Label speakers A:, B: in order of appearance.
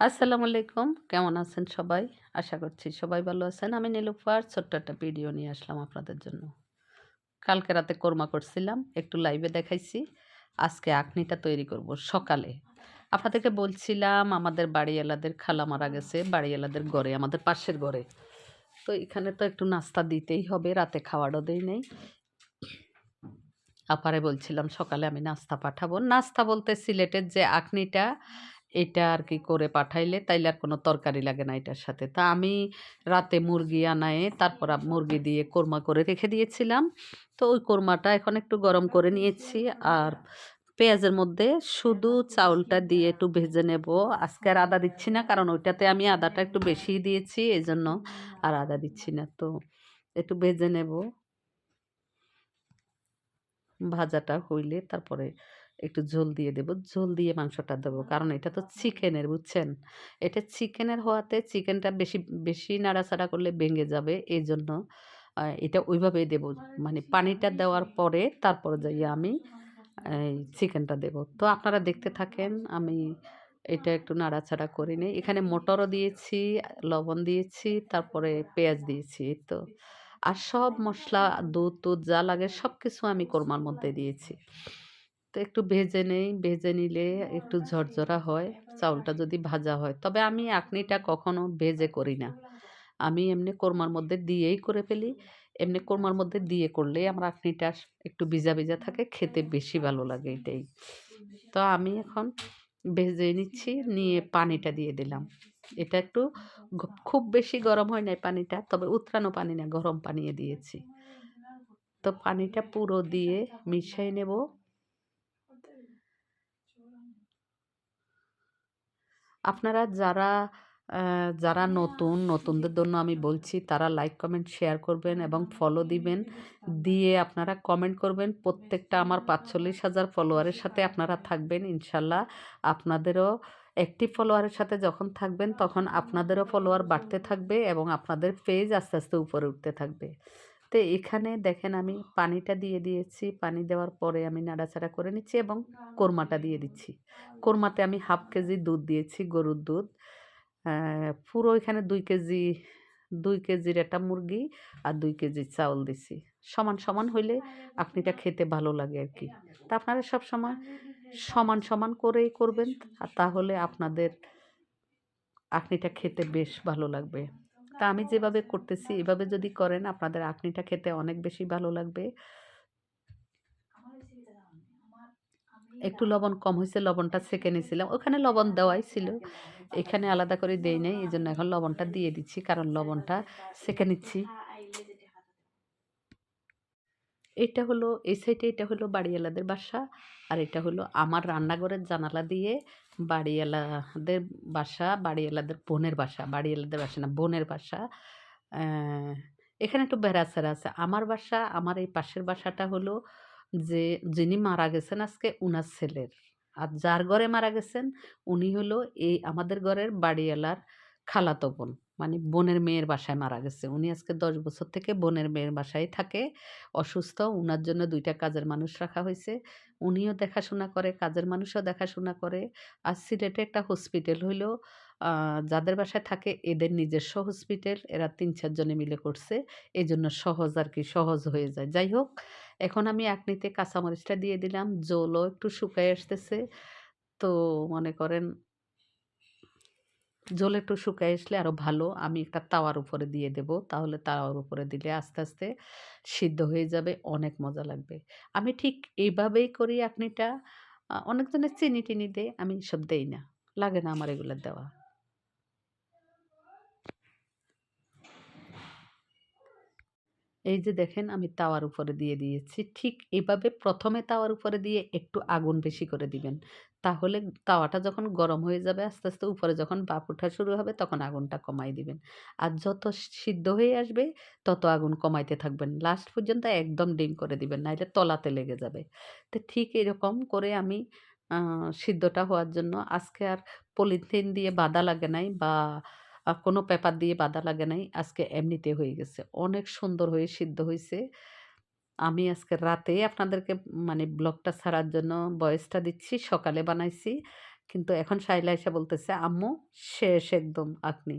A: আসসালামু আলাইকুম। কেমন আছেন সবাই? আশা করছি সবাই ভালো আছেন। আমি নীলুফার ছোট্ট একটা ভিডিও নিয়ে আসলাম আপনাদের জন্য। কালকে রাতে কোরমা করছিলাম, একটু লাইভে দেখাইছি। আজকে আখনিটা তৈরি করব সকালে। আপনাদেরকে বলছিলাম, আমাদের বাড়িওয়ালাদের খালা মারা গেছে, বাড়িওয়ালাদের ঘরে, আমাদের পাশের ঘরে। তো এখানে তো একটু নাস্তা দিতেই হবে, রাতে খাওয়ারও দেই নেই। আপারে বলছিলাম, সকালে আমি নাস্তা পাঠাবো। নাস্তা বলতে সিলেটের যে আখনিটা এটা আর কি করে পাঠাইলে তাইলে আর কোনো তরকারি লাগে না এটার সাথে। তা আমি রাতে মুরগি আনায়ে তারপর মুরগি দিয়ে কোরমা করে রেখে দিয়েছিলাম। তো ওই কোরমাটা এখন একটু গরম করে নিয়েছি। আর পেঁয়াজের মধ্যে শুধু চাউলটা দিয়ে একটু ভেজে নেব। আজকে আর আদা দিচ্ছি না, কারণ ওইটাতে আমি আদাটা একটু বেশি দিয়েছি এই জন্য আর আদা দিচ্ছি না। তো একটু ভেজে নেব। ভাজাটা হইলে তারপরে একটু ঝোল দিয়ে দেবো। ঝোল দিয়ে মাংসটা দেবো। কারণ এটা তো চিকেনের বুঝছেন? এটা চিকেনের হওয়াতে চিকেনটা বেশি বেশি নাড়াচাড়া করলে ভেঙে যাবে। এই জন্য এটা ওইভাবেই দেবো। মানে পানিটা দেওয়ার পরে তারপরে যাই আমি চিকেনটা দেবো। তো আপনারা দেখতে থাকেন আমি এটা একটু নাড়াচাড়া করে নিই। এখানে মটরও দিয়েছি লবণ দিয়েছি তারপরে পেঁয়াজ দিয়েছি তো। আর সব মশলা দুধ টুধ যা লাগে সব কিছু আমি কোরমার মধ্যে দিয়েছি। তো একটু ভেজে নেই, ভেজে নিলে একটু ঝরঝরা হয়, চাউলটা যদি ভাজা হয়। তবে আমি আঁকনিটা কখনো ভেজে করি না। আমি এমনি কোরমার মধ্যে দিয়েই করে ফেলি। এমনি কোরমার মধ্যে দিয়ে করলে আমার আঁকনিটা একটু ভিজা ভিজা থাকে, খেতে বেশি ভালো লাগে এটাই। তো আমি এখন ভেজে নিচ্ছি, নিয়ে পানিটা দিয়ে দিলাম। এটা একটু খুব বেশি গরম হয় নাই পানিটা, তবে উতরানো পানি না, গরম পানিয়ে দিয়েছি। তো পানিটা পুরো দিয়ে মিশিয়ে নেব। আপনারা যারা যারা নতুন, নতুনদের জন্য আমি বলছি তারা লাইক কমেন্ট শেয়ার করবেন এবং ফলো দিবেন। দিয়ে আপনারা কমেন্ট করবেন। প্রত্যেকটা আমার পাঁচচল্লিশ হাজার ফলোয়ারের সাথে আপনারা থাকবেন ইনশাল্লাহ। আপনাদেরও একটি ফলোয়ারের সাথে যখন থাকবেন তখন আপনাদেরও ফলোয়ার বাড়তে থাকবে এবং আপনাদের পেজ আস্তে আস্তে উপরে উঠতে থাকবে। তো এখানে দেখেন আমি পানিটা দিয়ে দিয়েছি। পানি দেওয়ার পরে আমি নাড়াচাড়া করে নিচ্ছি এবং কোরমাটা দিয়ে দিচ্ছি। কোরমাতে আমি হাফ কেজি দুধ দিয়েছি, গরুর দুধ। পুরো এখানে দুই কেজি, দুই কেজির একটা মুরগি আর দুই কেজি চাউল দিছি। সমান সমান হইলে আপনিটা খেতে ভালো লাগে আর কি। তা আপনারা সব সময় সমান সমান করেই করবেন। আর তাহলে আপনাদের আপনিটা খেতে বেশ ভালো লাগবে। তা আমি যেভাবে করতেছি, এভাবে যদি করেন, আপনাদের আঁকনিটা খেতে অনেক বেশি ভালো লাগবে। একটু লবণ কম হয়েছে লবণটা সেঁকে নিয়েছিলাম ওখানে লবণ দেওয়াই ছিল। এখানে আলাদা করে দেই নাই এই জন্য এখন লবণটা দিয়ে দিচ্ছি, কারণ লবণটা সেঁকে নিচ্ছি। এটা হলো এই সাইডে এটা হলো বাড়িওয়ালাদের বাসা, আর এটা হলো আমার রান্নাঘরের জানালা দিয়ে বাড়িওয়ালাদের বাসা, বাড়িওয়ালাদের বোনের বাসা, বাড়িওয়ালাদের বাসা না, বোনের বাসা। এখানে একটু বেড়াচেরা আছে। আমার বাসা, আমার এই পাশের বাসাটা হলো যে, যিনি মারা গেছেন আজকে উনার ছেলের। আর যার ঘরে মারা গেছেন, উনি হলো এই আমাদের ঘরের বাড়িওয়ালার খালাতো বোন। মানে বোনের মেয়ের বাসায় মারা গেছে। উনি আজকে দশ বছর থেকে বোনের মেয়ের বাসায় থাকে, অসুস্থ। উনার জন্য দুইটা কাজের মানুষ রাখা হয়েছে উনিও দেখাশোনা করে, কাজের মানুষও দেখাশোনা করে। আর সিলেটে একটা হসপিটাল হইল। যাদের বাসায় থাকে এদের নিজস্ব হসপিটাল। এরা তিন চারজনে মিলে করছে। এই জন্য সহজ আর কি, সহজ হয়ে যায়। যাই হোক, এখন আমি একনিতে কাঁচামরিচটা দিয়ে দিলাম। জলও একটু শুকায় আসতেছে। তো মনে করেন জল একটু শুকায় আসলে আরও ভালো। আমি একটা তাওয়ার উপরে দিয়ে দেব। তাহলে তাওয়ার উপরে দিলে আস্তে আস্তে সিদ্ধ হয়ে যাবে, অনেক মজা লাগবে। আমি ঠিক এইভাবেই করি আপনিটা। অনেকজনের চিনি টিনি দেয়, আমি সব দেই না। লাগে না আমার এগুলো দেওয়া। এই যে দেখেন, আমি তাওয়ার উপরে দিয়ে দিয়েছি। ঠিক এভাবে প্রথমে তাওয়ার উপরে দিয়ে একটু আগুন বেশি করে দিবেন। তাহলে তাওয়াটা যখন গরম হয়ে যাবে, আস্তে আস্তে উপরে যখন বাপ ওঠা শুরু হবে, তখন আগুনটা কমাই দিবেন। আর যত সিদ্ধ হয়ে আসবে, তত আগুন কমাইতে থাকবেন। লাস্ট পর্যন্ত একদম ডিম করে দিবেন নাহলে তলাতে লেগে যাবে। তো ঠিক এরকম করে আমি সিদ্ধটা হওয়ার জন্য আজকে আর পলিথিন দিয়ে বাঁধা লাগে নাই বা আ কোনো পেপার দিয়ে বাঁধা লাগে নাই। আজকে এমনিতে হয়ে গেছে। অনেক সুন্দর হয়ে সিদ্ধ হয়েছে আমি আজকে রাতে আপনাদেরকে মানে ব্লগটা ছাড়ার জন্য বয়সটা দিচ্ছি। সকালে বানাইছি। কিন্তু এখন সাইলাইসা এসে বলতেছে, "আম্মু শেষ একদম আপনি।"